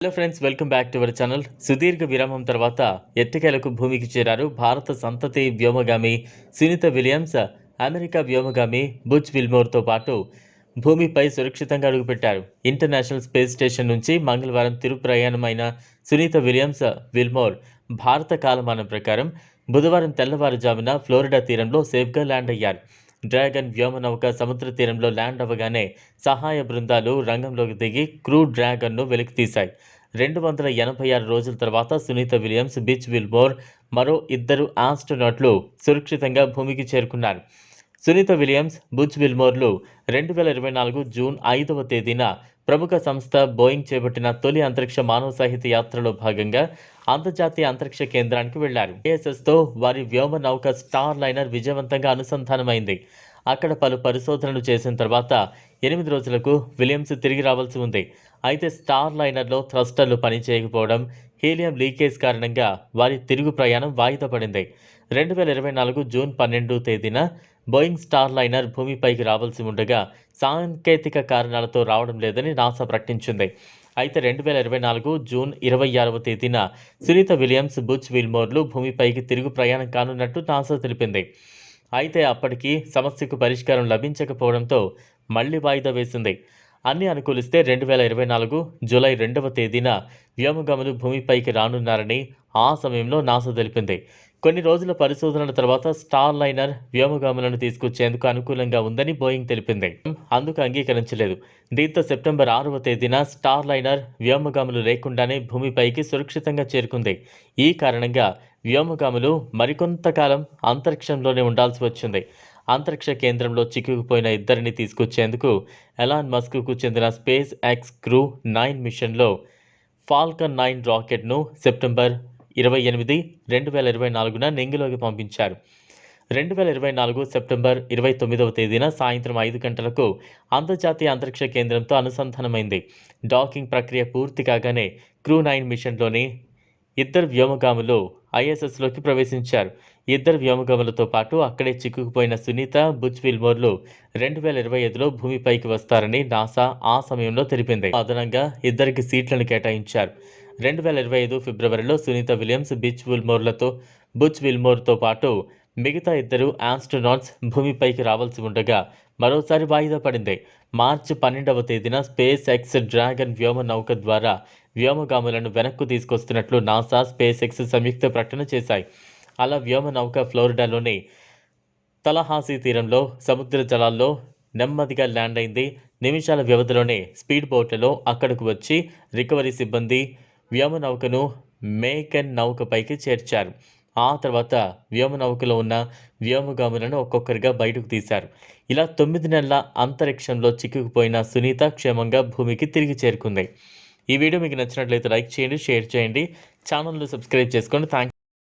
Hello friends welcome back to our channel సుదీర్ఘ విరామం తర్వాత ఎట్టకేలకు భూమికి చేరారు భారత సంతతి వ్యోమగామి సునీత విలియమ్స్ అమెరికా వ్యోమగామి బుచ్ విల్మోర్తో పాటు భూమిపై సురక్షితంగా అడుగుపెట్టారు. ఇంటర్నేషనల్ స్పేస్ స్టేషన్ నుంచి మంగళవారం తిరు ప్రయాణమైన సునీత విలియమ్స్ విల్మోర్ భారత కాలమానం ప్రకారం బుధవారం తెల్లవారుజామున ఫ్లోరిడా తీరంలో సేఫ్గా ల్యాండ్ అయ్యారు. డ్రాగన్ వ్యోమనౌక సముద్ర తీరంలో ల్యాండ్ అవ్వగానే సహాయ బృందాలు రంగంలోకి దిగి క్రూ డ్రాగన్ను వెలికితీశాయి రెండు వందల ఎనభై ఆరు రోజుల తర్వాత సునీత విలియమ్స్ బిచ్ విల్మోర్ మరో ఇద్దరు ఆస్ట్రోనాట్లు సురక్షితంగా భూమికి చేరుకున్నారు. సునీత విలియమ్స్ బుచ్ విల్మోర్లు రెండు వేల ఇరవై నాలుగు జూన్ ఐదవ తేదీన ప్రముఖ సంస్థ బోయింగ్ చేపట్టిన తొలి అంతరిక్ష మానవ సాహిత్య యాత్రలో భాగంగా అంతర్జాతీయ అంతరిక్ష కేంద్రానికి వెళ్ళారు. ఏఎస్ఎస్తో వారి వ్యోమ నౌక స్టార్ లైనర్ విజయవంతంగా అనుసంధానమైంది. అక్కడ పలు పరిశోధనలు చేసిన తర్వాత ఎనిమిది రోజులకు విలియమ్స్ తిరిగి రావాల్సి ఉంది. అయితే స్టార్ లైనర్లో థ్రస్టర్లు పనిచేయకపోవడం హీలియం లీకేజ్ కారణంగా వారి తిరుగు ప్రయాణం వాయిదా పడింది. రెండు వేల ఇరవై నాలుగు జూన్ పన్నెండు తేదీన బోయింగ్ స్టార్ లైనర్ భూమిపైకి రావాల్సి ఉండగా సాంకేతిక కారణాలతో రావడం లేదని నాసా ప్రకటించింది. అయితే రెండు వేల ఇరవై నాలుగు జూన్ ఇరవై ఆరవ తేదీన సునీత విలియమ్స్ బుచ్ విల్మోర్లు భూమిపైకి తిరుగు ప్రయాణం కానున్నట్టు నాసా తెలిపింది. అయితే అప్పటికి సమస్యకు పరిష్కారం లభించకపోవడంతో మళ్ళీ వాయిదా వేసింది. అన్ని అనుకూలిస్తే రెండు వేల ఇరవై నాలుగు జూలై రెండవ తేదీన వ్యోమగములు భూమిపైకి రానున్నారని ఆ సమయంలో నాసా తెలిపింది. కొన్ని రోజుల పరిశోధనల తర్వాత స్టార్ లైనర్ వ్యోమగాములను తీసుకొచ్చేందుకు అనుకూలంగా ఉందని బోయింగ్ తెలిపింది. అందుకు అంగీకరించలేదు. దీంతో సెప్టెంబర్ ఆరవ తేదీన స్టార్ లైనర్ వ్యోమగాములు లేకుండానే భూమిపైకి సురక్షితంగా చేరుకుంది. ఈ కారణంగా వ్యోమగాములు మరికొంతకాలం అంతరిక్షంలోనే ఉండాల్సి వచ్చింది. అంతరిక్ష కేంద్రంలో చిక్కుకుపోయిన ఇద్దరిని తీసుకొచ్చేందుకు ఎలాన్ మస్క్కు చెందిన స్పేస్ ఎక్స్ క్రూ నైన్ మిషన్లో ఫాల్కన్ నైన్ రాకెట్ను సెప్టెంబర్ ఇరవై ఎనిమిది రెండు వేల ఇరవై నాలుగున నెంగిలోకి పంపించారు. రెండు వేల ఇరవై నాలుగు సెప్టెంబర్ ఇరవై తొమ్మిదవ తేదీన సాయంత్రం ఐదు గంటలకు అంతర్జాతీయ అంతరిక్ష కేంద్రంతో అనుసంధానమైంది. డాకింగ్ ప్రక్రియ పూర్తి కాగానే క్రూ నైన్ మిషన్లోని ఇద్దరు వ్యోమగాములు ఐఎస్ఎస్లోకి ప్రవేశించారు. ఇద్దరు వ్యోమగాములతో పాటు అక్కడే చిక్కుకుపోయిన సునీత బుచ్ విల్మోర్లు రెండు వేల ఇరవై ఐదులో భూమిపైకి వస్తారని నాసా ఆ సమయంలో తెలిపింది. అదనంగా ఇద్దరికి సీట్లను కేటాయించారు. రెండు వేల ఇరవై ఐదు ఫిబ్రవరిలో సునీత విలియమ్స్ బిచ్ విల్మోర్లతో బుచ్ విల్మోర్తో పాటు మిగతా ఇద్దరు ఆస్ట్రోనాట్స్ భూమిపైకి రావాల్సి ఉండగా మరోసారి వాయిదా పడింది. మార్చి పన్నెండవ తేదీన స్పేస్ ఎక్స్ డ్రాగన్ వ్యోమ నౌక ద్వారా వ్యోమగాములను వెనక్కు తీసుకొస్తున్నట్లు నాసా స్పేస్ ఎక్స్ సంయుక్త ప్రకటన చేశాయి. అలా వ్యోమ నౌక ఫ్లోరిడాలోని తలహాసీ తీరంలో సముద్ర జలాల్లో నెమ్మదిగా ల్యాండ్ అయింది. నిమిషాల వ్యవధిలోనే స్పీడ్ బోట్లలో అక్కడకు వచ్చి రికవరీ సిబ్బంది వ్యోమ నౌకను మేకన్ నౌకపైకి చేర్చారు. ఆ తర్వాత వ్యోమ నౌకలో ఉన్న వ్యోమగాములను ఒక్కొక్కరిగా బయటకు తీశారు. ఇలా తొమ్మిది నెలల అంతరిక్షంలో చిక్కుకుపోయిన సునీత క్షేమంగా భూమికి తిరిగి చేరుకుంది. ఈ వీడియో మీకు నచ్చినట్లయితే లైక్ చేయండి షేర్ చేయండి. ఛానల్ను సబ్స్క్రైబ్ చేసుకోండి. థ్యాంక్